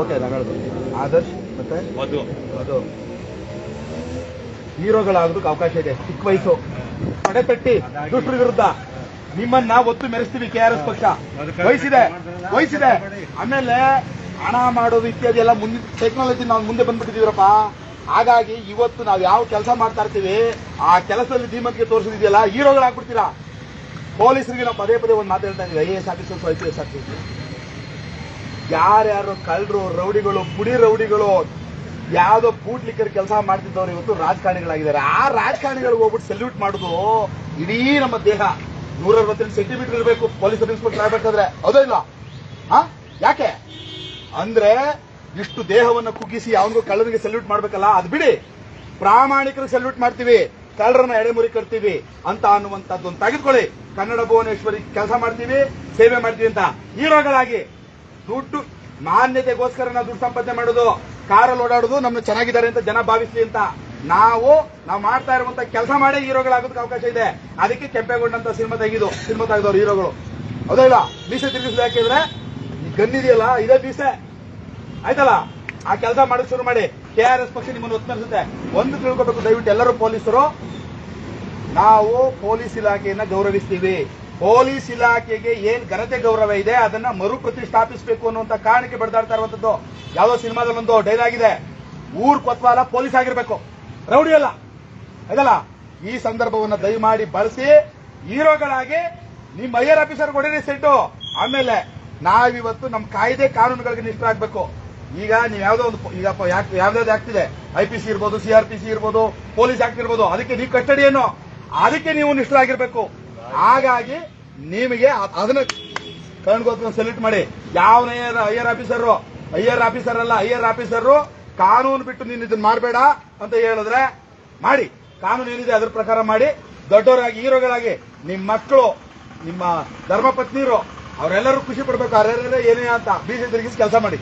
Okay ನಾನು ಹೇಳುದು. ಆದರ್ಶ್ ಮತ್ತೆ? ಮಧು. ಹೀರೋಗಳಾಗೋದಕ್ಕೆ ಅವಕಾಶ ಇದೆ. ಚಿಕ್ಕ ವಯಸ್ಸು. ತಡೆತಟ್ಟಿ ದುಷ್ಟರ ವಿರುದ್ಧ. ನಿಮ್ಮನ್ನ ಒತ್ತು ಮೆರೆಸ್ತೀವಿ ಕೆ ಆರ್ ಎಸ್ ಪಕ್ಷ. ವಯಸ್ಸಿದೆ ವಯಸ್ಸಿದೆ ಆಮೇಲೆ ಹಣ ಮಾಡೋದು ಇತ್ಯಾದಿ ಎಲ್ಲ ಮುಂದಿನ ಟೆಕ್ನಾಲಜಿ ನಾವು ಮುಂದೆ ಬಂದ್ಬಿಟ್ಟಿದೀವರಪ್ಪ ಹಾಗಾಗಿ ಇವತ್ತು ನಾವು ಯಾವ ಕೆಲಸ ಮಾಡ್ತಾ ಇರ್ತೀವಿ ಆ ಕೆಲಸದಲ್ಲಿ ಧೀಮಂತಿಗೆ ತೋರಿಸಿದೆಯಲ್ಲ ಹೀರೋಗಳಾಗ್ಬಿಡ್ತೀರಾ? ಪೊಲೀಸರಿಗೆ ನಾವು ಪದೇ ಪದೇ ಒಂದು ಮಾತಾಡ್ತಾ ಇದ್ದೀವಿ. ಇದೀವಿ I A S officers I P S officers ಯಾರ್ಯಾರು ಕಳ್ಳರು, ರೌಡಿಗಳು, ಪುಡಿ ರೌಡಿಗಳು, ಯಾವ್ದೋ ಬೂಟ್ಲಿಕ್ಕರ್ ಕೆಲಸ ಮಾಡ್ತಿದ್ದವ್ರು ಇವತ್ತು ರಾಜಕಾರಣಿಗಳಾಗಿದ್ದಾರೆ. ಆ ರಾಜಕಾರಣಿಗಳಿಗೆ ಹೋಗ್ಬಿಟ್ಟು ಸೆಲ್ಯೂಟ್ ಮಾಡುದು ಇಡೀ ನಮ್ಮ ದೇಹ. ನೂರ ಅರವತ್ತೆಂಟು ಸೆಂಟಿಮೀಟರ್ ಇರಬೇಕು ಪೊಲೀಸ್ ಇನ್ಸ್ಪೆಕ್ಟರ್ ಆಗ್ಬೇಕಾದ್ರೆ ಅದೇ ಇಲ್ಲ. ಹಾ? ಯಾಕೆ? ಅಂದ್ರೆ ಇಷ್ಟು ದೇಹವನ್ನು ಕುಗ್ಗಿಸಿ ಅವನಿಗೂ ಕಳ್ಳರಿಗೆ ಸೆಲ್ಯೂಟ್ ಮಾಡ್ಬೇಕಲ್ಲ, ಅದ್ ಬಿಡಿ. ಪ್ರಾಮಾಣಿಕರಿಗೆ ಸೆಲ್ಯೂಟ್ ಮಾಡ್ತೀವಿ. ಕಳ್ಳರನ್ನ ಎಡೆಮುರಿ ಕಟ್ತೀವಿ ಅಂತ ಅನ್ನುವಂಥದ್ದೊಂದು ತೆಗೆದುಕೊಳ್ಳಿ. ಕನ್ನಡ ಭುವನೇಶ್ವರಿ ಕೆಲಸ ಮಾಡ್ತೀವಿ, ಸೇವೆ ಮಾಡ್ತೀವಿ ಅಂತ. ಹೀರೋಗಳಾಗಿ ದುಡ್ಡು ಮಾನ್ಯತೆಗೋಸ್ಕರ ನಾವು ದುಡ್ಡು ಸಂಪಾದನೆ ಮಾಡೋದು, ಕಾರಲ್ಲಿ ಓಡಾಡೋದು ನಮ್ನ ಚೆನ್ನಾಗಿದ್ದಾರೆ ಅಂತ ಜನ ಭಾವಿಸ್ಲಿ ಅಂತ ನಾವು ನಾವು ಮಾಡ್ತಾ ಇರುವಂತ ಕೆಲಸ ಮಾಡೇ ಹೀರೋಗಳಾಗೋದಕ್ಕೆ ಅವಕಾಶ ಇದೆ. ಅದಕ್ಕೆ ಕೆಂಪೇಗೌಡಂತ ಸಿನಿಮಾ ತೆಗೆದು, ಸಿನಿಮಾ ತೆಗೆದವ್ರು ಹೀರೋಗಳು. ಹೌದಾ ಇಲ್ಲ? ಮೀಸೆ ತಿರುಗಿಸಿದ ಯಾಕೆಂದ್ರೆ ಈ ಗನ್ನಿದೆಯಲ್ಲ ಇದೇ ಮೀಸೆ ಆಯ್ತಲ್ಲ? ಆ ಕೆಲಸ ಮಾಡೋದು ಶುರು ಮಾಡಿ. ಕೆ ಆರ್ ಎಸ್ ಪಕ್ಷ ನಿಮ್ಮನ್ನು ಒತ್ತರಿಸುತ್ತೆ ಒಂದು ತಿಳ್ಕೊಬೇಕು ದಯವಿಟ್ಟು ಎಲ್ಲರೂ ಪೊಲೀಸರು. ನಾವು ಪೊಲೀಸ್ ಇಲಾಖೆಯನ್ನ ಗೌರವಿಸ್ತೀವಿ. ಪೊಲೀಸ್ ಇಲಾಖೆಗೆ ಏನ್ ಘನತೆ ಗೌರವ ಇದೆ, ಅದನ್ನ ಮರು ಪ್ರತಿಷ್ಠಾಪಿಸಬೇಕು ಅನ್ನುವಂತ ಕಾರಣಕ್ಕೆ ಬಡದಾಡ್ತಾ ಇರುವಂತದ್ದು ಯಾವ್ದೋ ಸಿನಿಮಾದಲ್ಲಿ ಒಂದು ಡೈಲಾಗ್ ಇದೆ ಊರ್ ಕೊತ್ವಾಲ ಪೊಲೀಸ್ ಆಗಿರ್ಬೇಕು. ರೌಡಿ ಅಲ್ಲ. ಅದಲ್ಲ ಈ ಸಂದರ್ಭವನ್ನ ದಯಮಾಡಿ ಬಳಸಿ, ಹೀರೋಗಳಾಗಿ ನಿಮ್ಮ ಐಯರ್ ಆಫೀಸರ್ ಕೊಡಿರಿ ಸೆಟ್ಟು. ಆಮೇಲೆ ನಾವಿವತ್ತು ನಮ್ಮ ಕಾಯ್ದೆ ಕಾನೂನುಗಳಿಗೆ ನಿಷ್ಠ ಆಗ್ಬೇಕು. ಈಗ ನೀವು ಯಾವ್ದೋ ಒಂದು ಈಗ ಯಾವ್ದಾವ್ದು ಆಗ್ತಿದೆ ಐ ಪಿ ಸಿ ಇರ್ಬೋದು ಸಿ ಆರ್ ಪಿ ಸಿ ಇರ್ಬೋದು, ಪೊಲೀಸ್ ಆಕ್ಟ್ ಇರ್ಬೋದು, ಅದಕ್ಕೆ ನೀವು ಕಸ್ಟಡಿ ಏನು? ಅದಕ್ಕೆ ನೀವು ನಿಷ್ಠರಾಗಿರ್ಬೇಕು. ಹಾಗಾಗಿ ನಿಮಗೆ ಅದನ್ನ ಕಣ್ಗೋಸ್ಕರ ಸೆಲೆಕ್ಟ್ ಮಾಡಿ. ಯಾವ ಐಆರ್ ಆಫೀಸರು ಐಆರ್ ಆಫೀಸರ್ ಅಲ್ಲ ಐಆರ್ ಆಫೀಸರ್ ಕಾನೂನು ಬಿಟ್ಟು ನೀನು ಇದನ್ನ ಮಾಡಬೇಡ ಅಂತ ಹೇಳಿದ್ರೆ ಮಾಡಿ. ಕಾನೂನು ಏನಿದೆ ಅದ್ರ ಪ್ರಕಾರ ಮಾಡಿ. ದೊಡ್ಡವರಾಗಿ, ಹೀರೋಗಳಾಗಿ ನಿಮ್ಮ ಮಕ್ಕಳು, ನಿಮ್ಮ ಧರ್ಮಪತ್ನಿಯರು ಅವರೆಲ್ಲರೂ ಖುಷಿ ಪಡ್ಬೇಕು. ಅರೆ ಏನೇ ಅಂತ ಬೀಜ ತಿರುಗಿಸಿ ಕೆಲಸ ಮಾಡಿ.